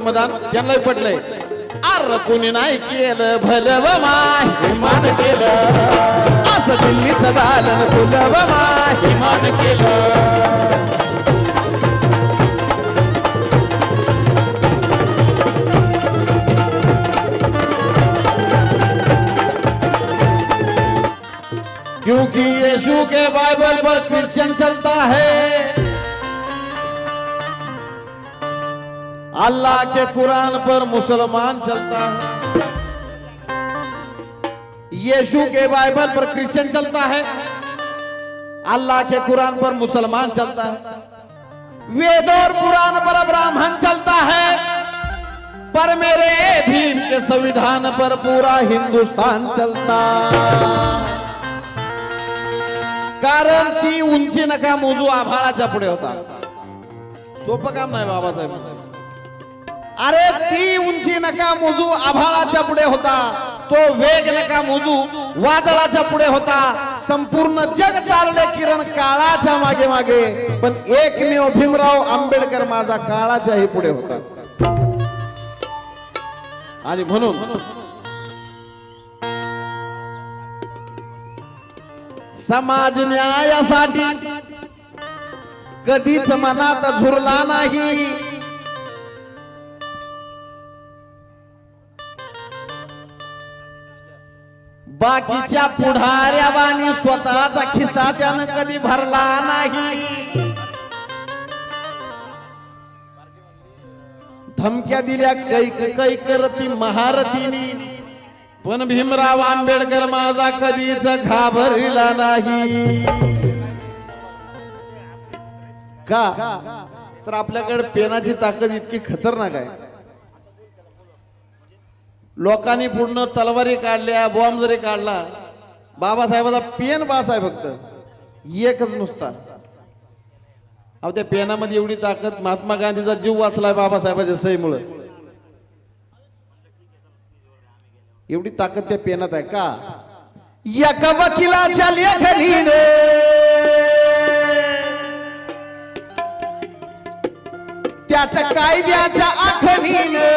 मतदान त्यांनाही पटलंय. अर कोणी नाही केलं भलं व माय. मान केलं. असं दिल्लीचं दालन फुलं व माय. मान केलं. क्योंकि यीशु के बाइबल पर क्रिश्चियन चलता है। अल्लाह के कुरान पर मुसलमान चलता है। यीशु के बाइबल पर क्रिश्चियन चलता है। अल्लाह के कुरान पर मुसलमान चलता है। वेद और कुरान पर ब्राह्मण चलता है। पर मेरे भीम के संविधान पर पूरा हिंदुस्तान चलता। कारण ती उंची नका मोजू आभाळाच्या पुढे होता। सोपं काम नाही बाबासाहेब अरे ती उंची नका मोजू आभाळाच्या पुढे होता. तो वेग नका मोजू वादळाच्या पुढे होता. संपूर्ण जग चालले किरण काळाच्या मागे मागे. पण एकमेव भीमराव आंबेडकर माझा काळाच्याही पुढे होता. आणि म्हणून समाज न्यायासाठी कधीच मनात झुरला नाही. बाकीच्या पुढाऱ्यावानी स्वतःचा खिस्सा त्यानं कधी भरला नाही. धमक्या दिल्या कै कै करती महारथीनी. पण भीमराव आंबेडकर माझा कधीच घाबरला नाही. का? तर आपल्याकडे पेनाची ताकद इतकी खतरनाक आहे. लोकांनी पूर्ण तलवारी काढल्या बॉम्ब जरी काढला बाबासाहेबाचा पेन बास आहे फक्त एकच नुसता. अहो त्या पेनामध्ये एवढी ताकद महात्मा गांधीचा जीव वाचलाय बाबासाहेबाच्या सहीमुळं. एवढी ताकद त्या पेनात आहे का? एका वकिलाच्या लेखनीने त्याच्या कायद्याच्या आखणीने.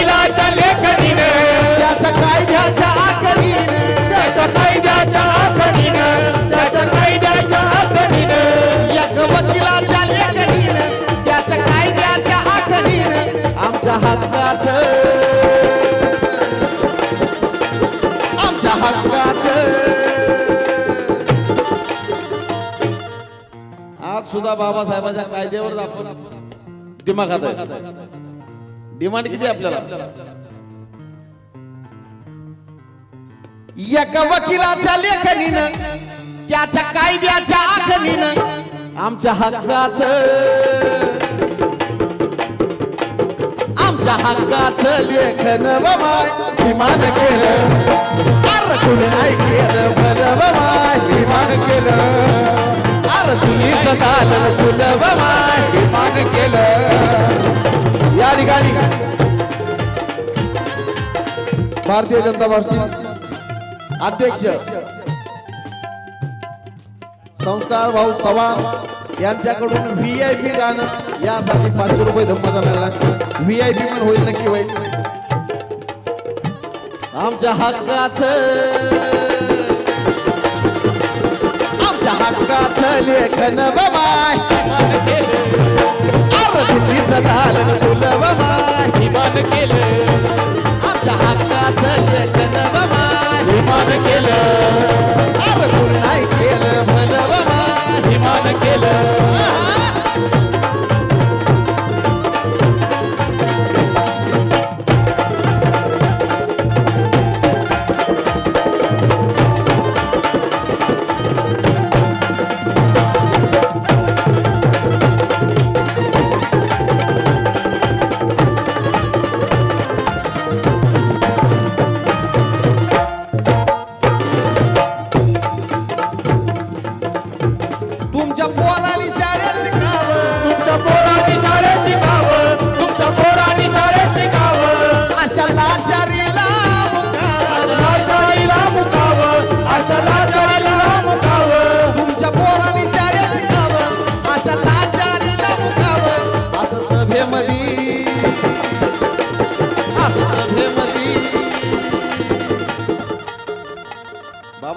वकिलाच्या लेखनीनं त्याच्या कायद्याच्या आखणीने. त्याच्या कायद्याच्या आखणीनं. त्याच्या कायद्याच्या आखणीनं. एक वकिलाच्या लेखनीनं त्याच्या कायद्याच्या आखणीनं. आमच्या हक्काच. आमच्या हक्काच. आज सुद्धा बाबासाहेबाच्या कायद्यावर आपण दिमागात आहे. डिमांड किती आपल्याला? एका वकिलाच्या लेखनीनं त्याच्या कायद्याच्या आखणीनं आमच्या हक्काच आमच्या हक्काच लेखन बाबाय विमान केलं. अरे कुणी नाही केलं बरं बाबाय विमान केलं. अरे तुझीच दालन फुलं बाबाय विमान केलं. या ठिकाणी. भारतीय जनता पार्टी अध्यक्ष संस्कार भाऊ चव्हाण यांच्याकडून व्ही आय पी गाणं यासाठी पाचशे रुपये धम्मा झालेला व्ही आय पी पण होईल नक्की होईल. आमच्या हक्काच आमच्या हक्काच लेखन बाबाय अरे दिल्लीचं दालन फुलं बाबाय विमान केलं. आमच्या हक्काच लेखन बाबाय विमान केलं.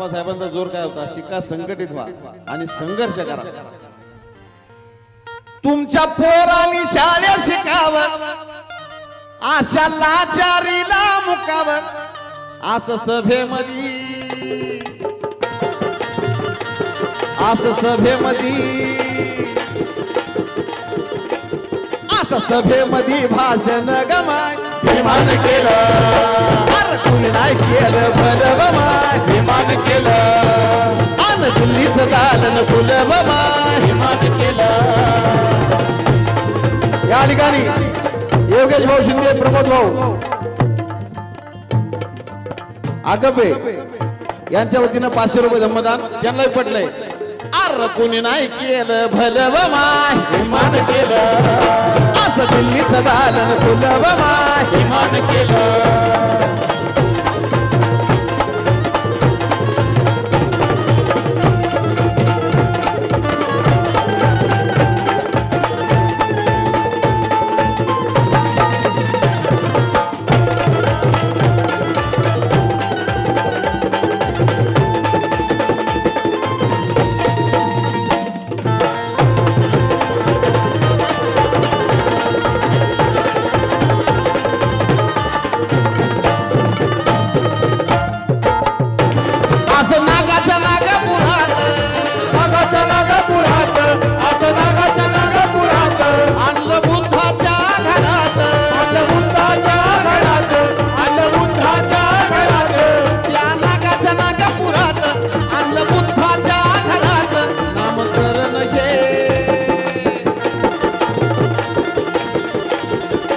बाबासाहेबांचा जोर काय होता? शिका संघटित व्हा आणि संघर्ष करा. तुमच्या पोरांनी शाळे शिकाव अशा लाचारीला मुकाव असं सभेमधी. असं सभेमधी. असं सभेमधी भाषण गमाय. विमान केलं. अरे कुणी नाही केलं बरं बमाय विमान केलं. अन दिल्लीचं दालन फुलं बमाय विमान केलं. या ठिकाणी योगेश भाऊ शिंदे प्रमोद भाऊ. आगबे यांच्या वतीनं पाचशे रुपये धम्मदान त्यांनाही पटलंय. अर कुणी नाही केलं भलं बमाय विमान केलं. दिल्लीचं दालन फुलं हिमान केलं.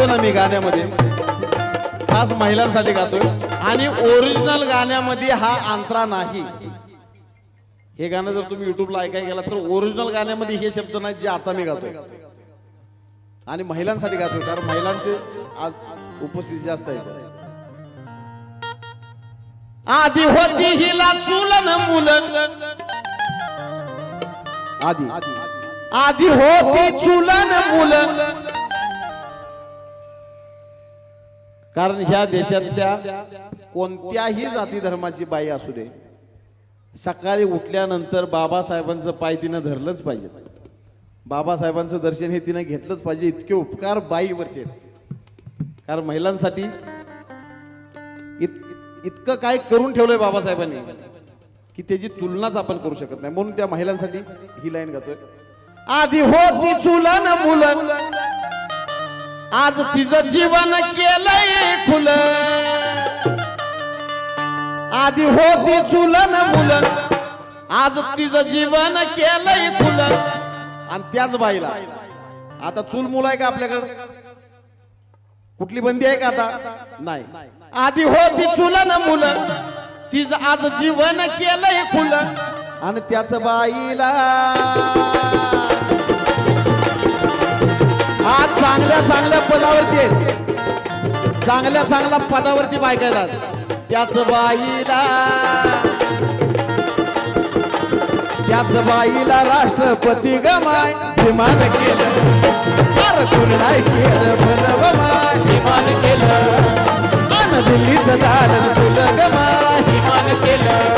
गातोय ना मी गाण्यामध्ये. खास महिलांसाठी गातोय. आणि ओरिजिनल गाण्यामध्ये हा अंतरा नाही. हे गाणं जर तुम्ही युट्यूबला ऐकाय गेला तर ओरिजिनल गाण्यामध्ये हे शब्द नाही जे आता मी गातोय. आणि महिलांसाठी गातोय कारण महिलांचे आज उपस्थिती जास्त आहे. आधी होती हिला चुलन मुलन. आधी. आधी होती चुलन मुलन. कारण ह्या देशातल्या कोणत्याही जाती धर्माची बाई असू दे सकाळी उठल्यानंतर बाबासाहेबांचं पाय तिनं धरलंच पाहिजे बाबासाहेबांचं दर्शन हे तिनं घेतलंच पाहिजे इतके उपकार बाईवरती आहेत. कारण महिलांसाठी इत इतकं काय करून ठेवलंय बाबासाहेबांनी की त्याची तुलनाच आपण करू शकत नाही. म्हणून त्या महिलांसाठी ही लाईन गातोय. आधी होती चुलन मुलं आज तिचं जीवन केलंय खुल. आधी होती चुलन मुलं. आज तिचं जीवन केलंय खुल. आणि त्याच बाईला. आता चूल मुलं आहे का आपल्याकडे? कुठली बंदी आहे का आता? नाही. आधी होती चुलन मुलं. तिचं आज जीवन केलंय खुल. आणि त्याच बाईला चांगल्या चांगल्या पदावरती आहेत. चांगल्या चांगल्या पदावरती बायका येतात. त्याच बाईला त्याच बाईला राष्ट्रपती गमाय विमान केलं. फार नाही केलं भलं माय. विमान केलं. अन दिल्लीचं दालन फुलं गमाय विमान केलं.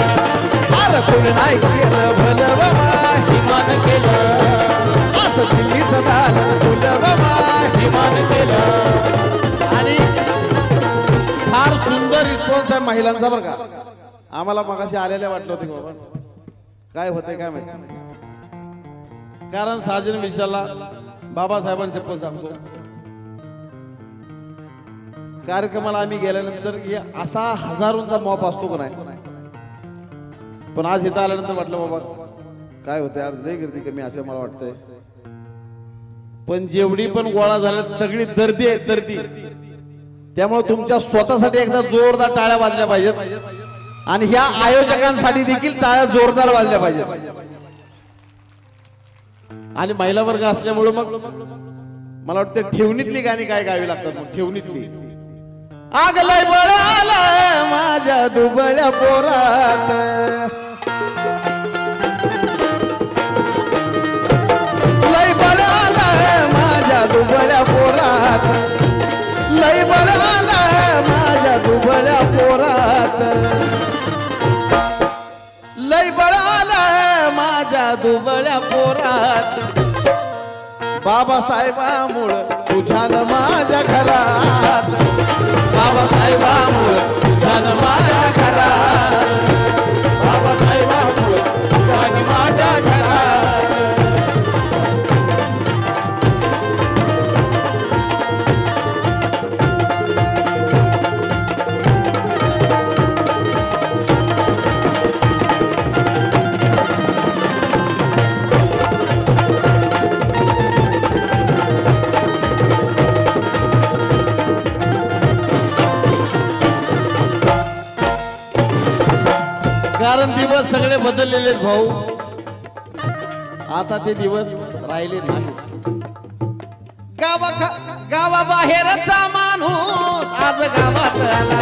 फार नाही केलं भलं माय. विमान केलं. असं दिल्लीचं दालन फुलं गमाय विमान केलं. आणि फार सुंदर रिस्पॉन्स आहे महिलांचा बरं का. आम्हाला मगाशी आलेल्या वाटलं होतं बाबा काय होते काय माहिती. कारण साजन विशाला बाबासाहेबांचे शपथ सांगतो. कार्यक्रमाला आम्ही गेल्यानंतर हे असा हजारोंचा मॉप असतो का नाही. पण आज इथं आल्यानंतर वाटलं बाबा काय होतंय आज लय गर्दी कमी असं मला वाटतंय. पण जेवढी पण गोळा झाल्यात सगळी दर्दी आहे दर्दी. त्यामुळे तुमच्या स्वतःसाठी एकदा जोरदार टाळ्या वाजल्या पाहिजेत. आणि ह्या आयोजकांसाठी देखील टाळ्या जोरदार वाजल्या पाहिजेत. आणि महिला वर्ग असल्यामुळे मग मला वाटतं ठेवणीतली गाणी काय गावी लागतात मग ठेवणीतली. आग लय बळाला माझ्या दुबळ्या पोरात. माझ्या दुबळ्या पोरात. लय बळाला माझ्या दुबळ्या पोरात. लय बळाला माझ्या दुबळ्या पोरात. बाबासाहेबामुळं तुझ्यान माझ्या घरात. बाबासाहेबामुळं तुझ्यान माझ्या घरात. बाबासाहेबामुळं कारण दिवस सगळे बदललेले आहेत भाऊ. आता ते दिवस राहिले नाही. गावा गावाबाहेरचा माणूस आज गावात आला.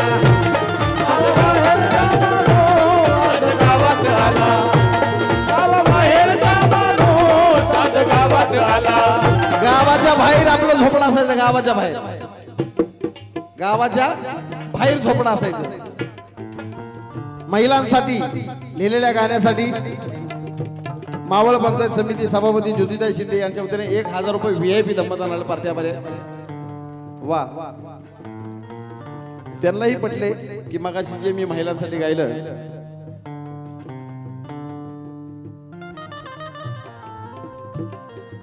आज गावात आला. गावाबाहेरचा माणूस आज गावात आला. गावाच्या बाहेर आपलं झोपडं असायचं गावाच्या बाहेर. गावाच्या बाहेर झोपडं असायचं. महिलांसाठी लिहिलेल्या गाण्यासाठी मावळ पंचायत समिती सभापती ज्योतिताई शिंदे यांच्या वतीने एक हजार रुपये व्ही आय पी दंपतांना पार्ट्यापर्यंत वा. त्यांनाही पटले की मगाशी जे मी महिलांसाठी गायलं.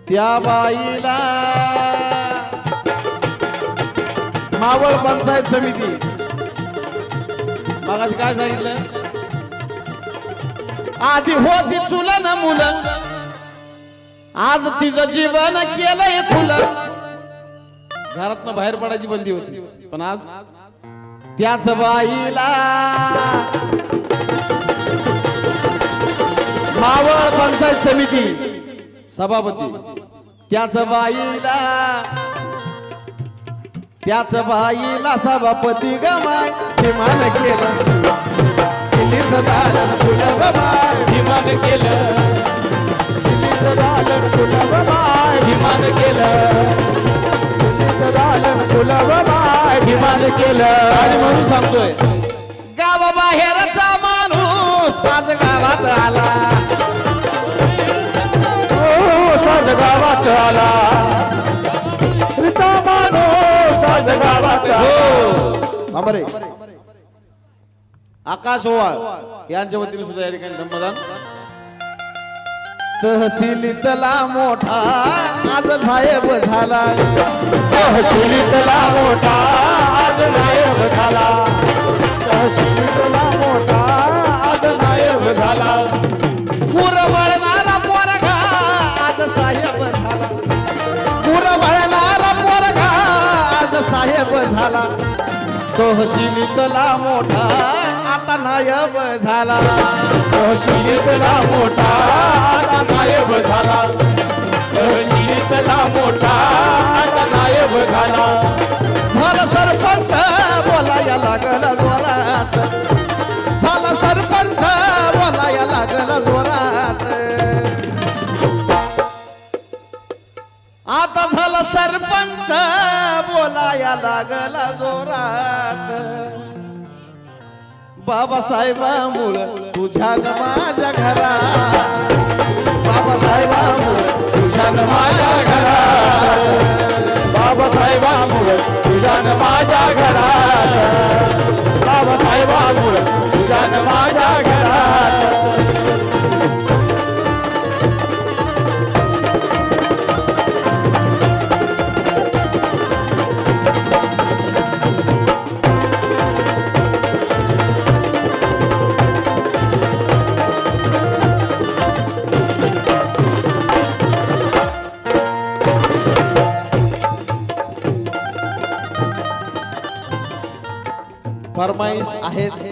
त्या बाईला मावळ पंचायत समिती. मगाशी काय सांगितलं? आधी होती चुला ना मुलं. आज तिचं जीवन केलंय खुलं घरातनं बाहेर पडायची बंदी होती. पण आज त्याच बाईला मावळ पंचायत समिती सभापती. त्याच बाईला त्याच बाईला सभापती गमाय विमान केलं. विमान केलं दिल्लीचं विमान केलं दिल्लीचं दालन फुलं विमान केलं आणि म्हणून सांगतोय गावाबाहेरचा माणूस आज गावात आला हो साज गावात आला माणूस आज गावात आला हो अमरे आकाश ओवाळ यांच्या वतीने सुद्धा या ठिकाणी धम्मदान. तहसीलीतला मोठा आज नायब झाला. तहसीलीतला मोठा आज नायब झाला. तहसीलीतला मोठा आज नायब झाला. गुरवळणारा पोरगा आज साहेब झाला. गुरवळणारा पोरगा आज साहेब झाला. तहसीलीतला मोठा नायब झाला. तहसीलीतला मोठा आता नायब झाला. तहसीलीतला मोठा आता नायब झाला. झाला सरपंच बोलाया लागला जोरात. झाला सरपंच बोलाया लागला जोरात. आता झाला सरपंच बोलाया लागला जोरात. बाबासाहेबा बाबासाहेबामुळं तुझ्या माझ्या घरा. बाबासाहेबा बाबासाहेबामुळं तुझ्या माझ्या घरा. बाबासाहेबा बाबासाहेबांमुळे तुझ्या माझ्या घरा. बाबासाहेबा बाबासाहेबांमुळे तुझ्या माझ्या घरा. फरमाईश आहेत